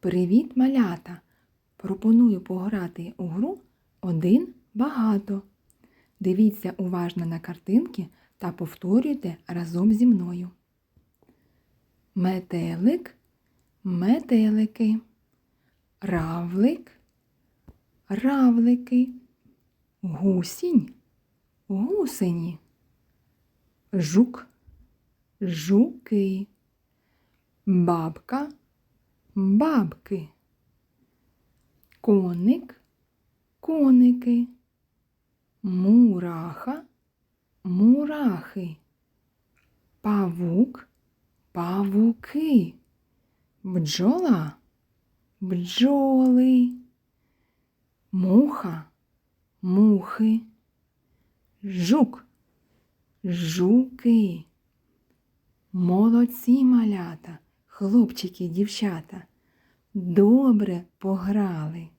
Привіт, малята! Пропоную пограти у гру один багато. Дивіться уважно на картинки та повторюйте разом зі мною. Метелик, метелики, равлик, равлики, гусінь, гусені, жук, жуки, бабка, бабки, коник, коники, мураха, мурахи, павук, павуки, бджола, бджоли, муха, мухи, жук, жуки. Молодці малята, хлопчики дівчата, добре пограли.